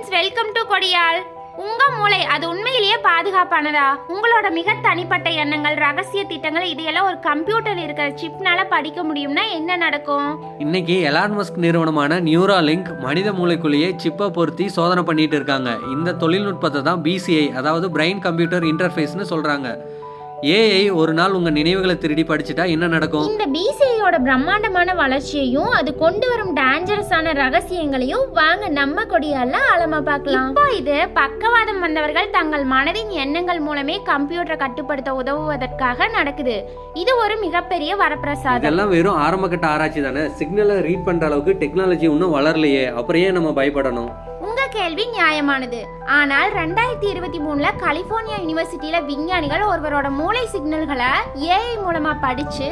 Friends welcome to கொடியால். உங்க மூளை அது உண்மையிலேயே பாதுகாப்பானதா? உங்களோட மிக தனிப்பட்ட எண்ணங்கள் ரகசிய திட்டங்கள் இதையெல்லாம் ஒரு கம்ப்யூட்டர் இருக்கிற சிப்னால படிக்க முடியும்னா என்ன நடக்கும்? இன்னைக்கு எலான் மஸ்க் நிறுவனமான நியூராலிங்க் மனித மூளைக்குள்ளேயே சிப்பை பொருத்தி சோதனை பண்ணிட்டு இருக்காங்க. இந்த தொழில்நுட்பத்தை தான் பிசிஐ அதாவது பிரெயின் கம்ப்யூட்டர் இன்டர்ஃபேஸ்னு சொல்றாங்க. ஏஐ ஒரு நாள் உங்க நினைவுகளை திருடி படிச்சுட்டா என்ன நடக்கும்? இந்த பிசிஐயோட பிரம்மாண்டமான வளர்ச்சியையும் அது கொண்டு வரும் டேஞ்சரஸான ரகசியங்களையும் வாங்க நம்ம கொடியால ஆழமா பார்க்கலாம். இப்போ இது பக்கவாதம் வந்தவர்கள் தங்கள் மனதின் எண்ணங்கள் மூலமே கம்ப்யூட்டரை கட்டுப்படுத்த உதவுவதற்காக நடக்குது. இது ஒரு மிகப்பெரிய வரப்பிரசாதம். இதெல்லாம் வெறும் ஆரம்பகட்ட ஆராய்ச்சி தானே. சிக்னலை ரீட் பண்ற அளவுக்கு டெக்னாலஜி இன்னும் வளரலையே. அப்புறம் ஏன் நம்ம பயப்படணும்? கேள்வி நியாயமானது. ஆனால் ரெண்டாயிரத்தி இருபத்தி மூணுல கலிபோர்னியா யூனிவர்சிட்டியில விஞ்ஞானிகள் ஒருவரோட மூளை சிக்னல்களை ஏஐ மூலமா படிச்சு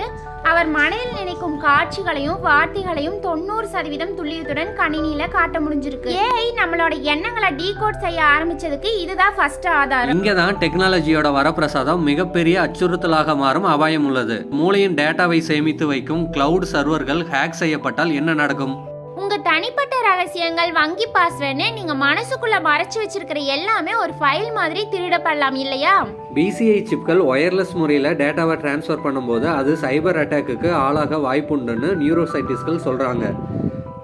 அவர் மனதில் நினைக்கும் காட்சிகளையும் வார்த்தைகளையும் தொண்ணூறு சதவீதம் துல்லியத்துடன் கணினியில காட்ட முடிஞ்சிருக்கு. ஏஐ நம்மளோட எண்ணங்களை டீகோட் செய்ய ஆரம்பிச்சதுக்கு இதுதான் ஃபர்ஸ்ட் ஆதாரம். இங்கே தான் டெக்னாலஜியோட வரப்பிரசாதம் மிகப்பெரிய அச்சுறுத்தலாக மாறும் அபாயம் உள்ளது. மூளையின் டேட்டாவை சேமித்து வைக்கும் கிளவுட் சர்வர்கள் ஹேக் செய்யப்பட்டால் என்ன நடக்கும்? உங்க தனிப்பட்ட ரகசியங்கள் வங்கி பாஸ்வேர்டுன்னு நீங்க மனசுக்குள்ள மறைச்சு வச்சிருக்கிற எல்லாமே ஒரு ஃபைல் மாதிரி திருடப்படலாம் இல்லையா? பிசிஐ சிப்கள் ஒயர்லெஸ் முறையில் டேட்டாவை ட்ரான்ஸ்ஃபர் பண்ணும்போது அது சைபர் அட்டாக்குக்கு ஆளாக வாய்ப்புண்டுன்னு நியூரோ சயின்டிஸ்ட்கள் சொல்கிறாங்க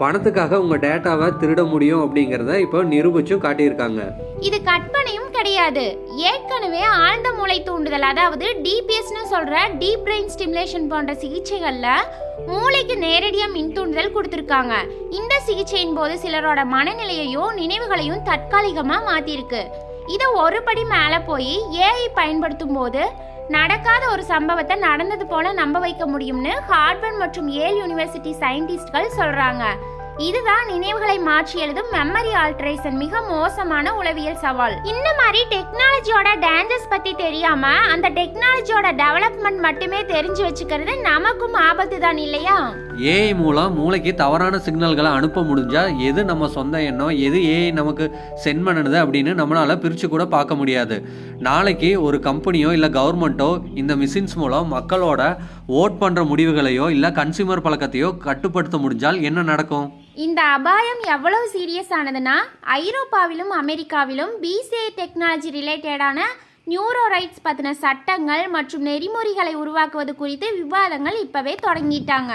பணத்துக்காக உங்கள் டேட்டாவை திருட முடியும் அப்படிங்கிறத இப்போ நிரூபிச்சும் காட்டியிருக்காங்க. இது கற்பனையும் கிடையாது. ஏற்கனவே ஆழ்ந்த மூளை தூண்டுதல் அதாவது டிபிஎஸ்னு சொல்ற டீப் பிரெயின் ஸ்டிமுலேஷன் போன்ற சிகிச்சைகள்ல மூளைக்கு நேரடியா மின் தூண்டுதல் கொடுத்துருக்காங்க. இந்த சிகிச்சையின் போது சிலரோட மனநிலையையும் நினைவுகளையும் தற்காலிகமா மாத்திருக்கு இதை ஒரு படி மேல போய் ஏஐ பயன்படுத்தும் போது நடக்காத ஒரு சம்பவத்தை நடந்தது போல நம்ப வைக்க முடியும்னு ஹார்வர்ட் மற்றும் ஏல் யூனிவர்சிட்டி சயின்டிஸ்ட்கள் சொல்றாங்க. இதுதான் நினைவுகளை மாற்றி எழுதும் மெமரி ஆல்ட்ரேஷன் மிக மோசமான உளவியல் சவால். இந்த மாதிரி டெக்னாலஜியோட டேஞ்சர்ஸ் பத்தி தெரியாம அந்த டெக்னாலஜியோட டெவலப்மெண்ட் மட்டுமே தெரிஞ்சு வச்சுக்கிறது நமக்கும் ஆபத்து தான் இல்லையா? ஏஐ மூலம் மூளைக்கு தவறான சிக்னல்களை அனுப்ப முடிஞ்சா எது நம்ம சொந்த எண்ணம் எது ஏஐ நமக்கு சென்ட் பண்ணுது அப்படின்னு நம்மளால பிரித்து கூட பார்க்க முடியாது. நாளைக்கு ஒரு கம்பெனியோ இல்லை கவர்மெண்ட்டோ இந்த மிஷின்ஸ் மூலம் மக்களோட ஓட் பண்ணுற முடிவுகளையோ இல்லை கன்சியூமர் பழக்கத்தையோ கட்டுப்படுத்த முடிஞ்சால் என்ன நடக்கும்? இந்த அபாயம் எவ்வளவு சீரியஸ் ஆனதுன்னா ஐரோப்பாவிலும் அமெரிக்காவிலும் பிசிஐ டெக்னாலஜி ரிலேட்டடான நியூரோ ரைட்ஸ் பற்றின சட்டங்கள் மற்றும் நெறிமுறைகளை உருவாக்குவது குறித்து விவாதங்கள் இப்போவே தொடங்கிட்டாங்க.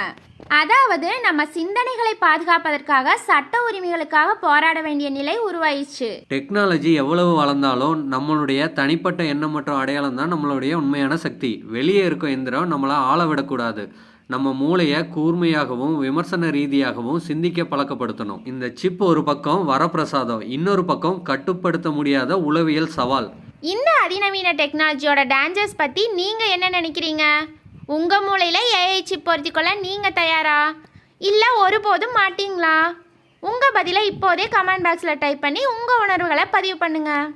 அதாவது நம்ம சிந்தனைகளை பாதுகாப்பதற்காக சட்ட உரிமைகளுக்காக போராட வேண்டிய நிலை உருவாயிடுச்சு. டெக்னாலஜி எவ்வளவு வளர்ந்தாலும் நம்மளுடைய தனிப்பட்ட எண்ணம் மற்றும் அடையாளம் தான் நம்மளுடைய உண்மையான சக்தி. வெளியே இருக்கும் எந்திரம் நம்மளை ஆள விடக்கூடாது. நம்ம மூளையை கூர்மையாகவும் விமர்சன ரீதியாகவும் சிந்திக்க பழக்கப்படுத்தணும். இந்த சிப் ஒரு பக்கம் வரப்பிரசாதம் இன்னொரு பக்கம் கட்டுப்படுத்த முடியாத உளவியல் சவால். இந்த அதிநவீன டெக்னாலஜியோட டேஞ்சர்ஸ் பற்றி நீங்கள் என்ன நினைக்கிறீங்க? உங்கள் மூளையில் ஏஐ சிப் பொருத்திக்கொள்ள நீங்கள் தயாரா? இல்லை ஒருபோதும் மாட்டீங்களா? உங்கள் பதிலை இப்போதே கமெண்ட் பாக்ஸில் டைப் பண்ணி உங்கள் உணர்வுகளை பதிவு பண்ணுங்கள்